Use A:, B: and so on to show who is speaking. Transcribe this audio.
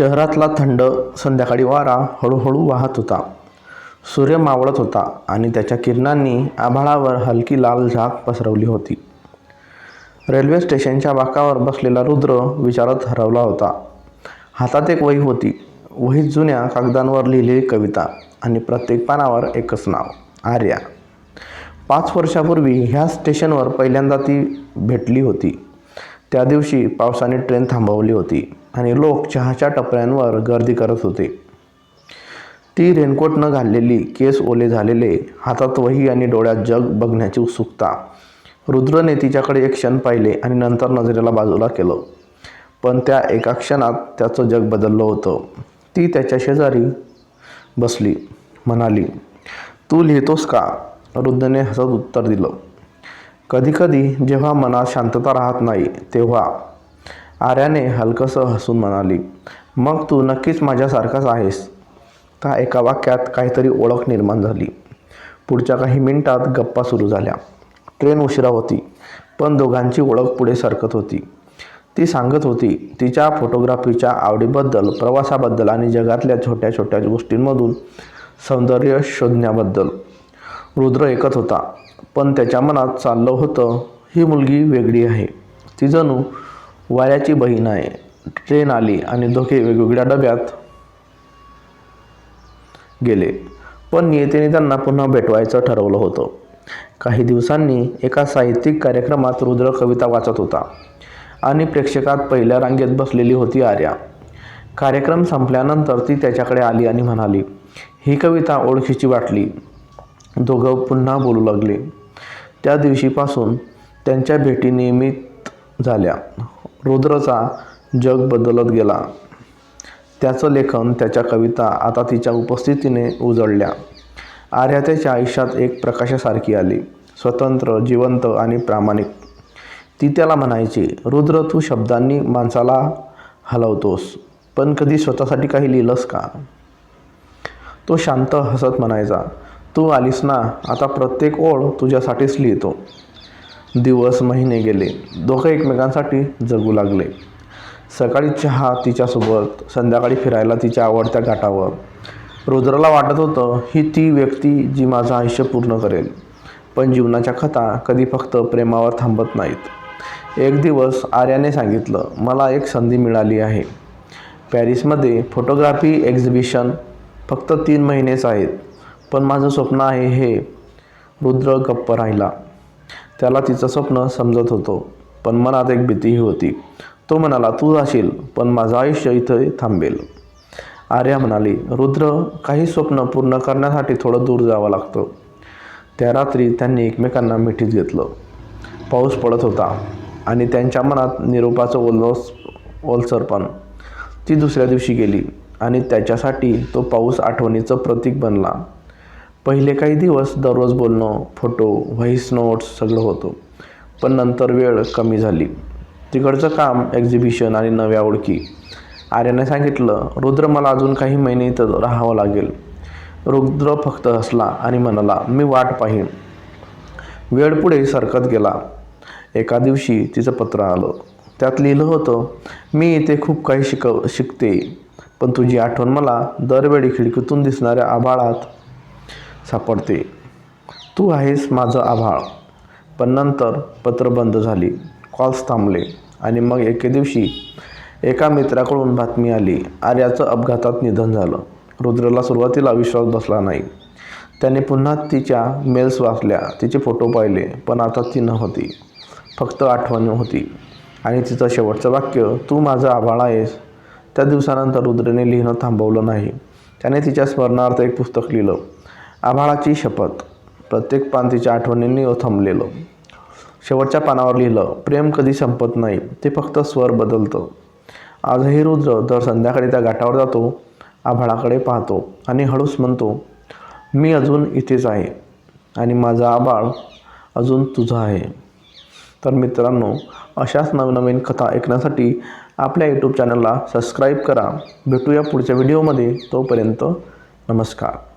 A: शहरातला थंड संध्याकाळी वारा हळूहळू वाहत होता. सूर्य मावळत होता आणि त्याच्या किरणांनी आभाळावर हलकी लाल झाक पसरवली होती. रेल्वे स्टेशनच्या बाकावर बसलेला रुद्र विचारात हरवला होता. हातात एक वही होती. वहीत जुन्या कागदांवर लिहिलेली कविता आणि प्रत्येक पानावर एकच नाव आर्या. पाच वर्षापूर्वी ह्या स्टेशनवर पहिल्यांदा ती भेटली होती. त्या दिवशी पावसाने ट्रेन थांबवली होती आणि लोक चहाच्या टपऱ्यांवर गर्दी करत होते. ती रेनकोट न घाललेली केस ओले झालेले हातात वही आणि डोळ्यात जग बघण्याची उत्सुकता. रुद्रने तिच्याकडे एक क्षण पाहिले आणि नंतर नजरेला बाजूला केलं. पण त्या एका क्षणात त्याचं जग बदललं होतं. ती त्याच्या शेजारी बसली म्हणाली तू लिहितोस का? रुद्रने हसत उत्तर दिलं. कधीकधी जेव्हा मनात शांतता राहत नाही तेव्हा आर्याने हलकंसं हसून म्हणाली मग तू नक्कीच माझ्यासारखाच आहेस. त्या एका वाक्यात काहीतरी ओळख निर्माण झाली. पुढच्या काही मिनिटात गप्पा सुरू झाल्या. ट्रेन उशिरा होती पण दोघांची ओळख पुढे सरकत होती. ती सांगत होती तिच्या फोटोग्राफीच्या आवडीबद्दल प्रवासाबद्दल आणि जगातल्या छोट्या छोट्या गोष्टींमधून सौंदर्य शोधण्याबद्दल रुद्र ऐकत होता. पण त्याच्या मनात चाललं होतं ही मुलगी वेगळी आहे. ती जणू वाऱ्याची बहीण आहे. ट्रेन आली आणि दोघे वेगवेगळ्या डब्यात गेले. पण नियतीने त्यांना पुन्हा भेटवायचं ठरवलं होतं. काही दिवसांनी एका साहित्यिक कार्यक्रमात रुद्र कविता वाचत होता आणि प्रेक्षकात पहिल्या रांगेत बसलेली होती आर्या. कार्यक्रम संपल्यानंतर ती त्याच्याकडे आली आणि म्हणाली ही कविता ओळखीची वाटली. दोघं पुन्हा बोलू लागले. त्या दिवशीपासून त्यांच्या भेटी नियमित झाल्या. रुद्रचा जग बदलत गेला. त्याचं लेखन त्याच्या कविता आता तिच्या उपस्थितीने उजळल्या. आर्या त्याच्या आयुष्यात एक प्रकाशासारखी आली. स्वतंत्र जिवंत आणि प्रामाणिक. ती त्याला म्हणायची रुद्र तू शब्दांनी माणसाला हलवतोस पण कधी स्वतःसाठी काही लिहिलंस का? तो शांत हसत म्हणायचा तू आलीस ना आता प्रत्येक ओळ तुझ्यासाठीच लिहितो. दिवस महिने गेले दोघं एकमेकांसाठी जगू लागले. सकाळी चहा तिच्यासोबत संध्याकाळी फिरायला तिच्या आवडत्या घाटावर रुद्रला वाटत होतं ही ती व्यक्ती जी माझं आयुष्य पूर्ण करेल. पण जीवनाच्या कथा कधी फक्त प्रेमावर थांबत नाहीत. एक दिवस आर्याने सांगितलं मला एक संधी मिळाली आहे. पॅरिसमध्ये फोटोग्राफी एक्झिबिशन फक्त तीन महिनेच आहेत. पण माझं स्वप्न आहे हे. रुद्र गप्प राहिला. त्याला तिचं स्वप्न समजत होतं पण मनात एक भीतीही होती. तो म्हणाला तू जाशील पण माझं आयुष्य इथं थांबेल. आर्या म्हणाली रुद्र काही स्वप्न पूर्ण करण्यासाठी थोडं दूर जावं लागतं. त्या रात्री त्यांनी एकमेकांना मिठीत घेतलं. पाऊस पडत होता आणि त्यांच्या मनात निरोपाचं ओलोस ओलसरपण. ती दुसऱ्या दिवशी गेली आणि त्याच्यासाठी तो पाऊस आठवणीचं प्रतीक बनला. पहिले काही दिवस दररोज बोलणं फोटो व्हॉईस नोट्स सगळं होतं. पण नंतर वेळ कमी झाली. तिकडचं काम एक्झिबिशन आणि नव्या ओळखी. आर्याने सांगितलं रुद्र मला अजून काही महिने इथं राहावं लागेल. रुद्र फक्त हसला आणि म्हणाला मी वाट पाहीन. वेळ पुढे सरकत गेला. एका दिवशी तिचं पत्र आलं. त्यात लिहिलं होतं मी इथे खूप काही शिकव शिकते. पण तुझी आठवण मला दरवेळी खिडकीतून दिसणाऱ्या आभाळात सापडते. तू आहेस माझं आभाळ. पण नंतर पत्र बंद झाली. कॉल्स थांबले आणि मग एके दिवशी एका मित्राकडून बातमी आली. आर्याचं अपघातात निधन झालं. रुद्रला सुरुवातीला विश्वास बसला नाही. त्याने पुन्हा तिच्या मेल्स वाचल्या. तिचे फोटो पाहिले पण आता ती नव्हती. फक्त आठवण होती. आणि तिचं शेवटचं वाक्य तू माझं आभाळ आहेस. त्या दिवसानंतर रुद्रने लिहिणं थांबवलं नाही. त्याने तिच्या स्मरणार्थ एक पुस्तक लिहिलं. आभाळाची शपथ. प्रत्येक पान तिच्या आठवणींनी थंबलेलं. शेवटच्या पानावर लिहिलं प्रेम कधी संपत नाही ते फक्त स्वर बदलतं. आजही रुद्र तर संध्याकाळी त्या घाटावर जातो आभाळाकडे पाहतो आणि हळूच म्हणतो मी अजून इथेच आहे आणि माझा आभाळ अजून तुझं आहे. तर मित्रांनो अशाच नवनवीन कथा ऐकण्यासाठी आपल्या यूट्यूब चॅनलला सबस्क्राईब करा. भेटूया पुढच्या व्हिडिओमध्ये तोपर्यंत नमस्कार.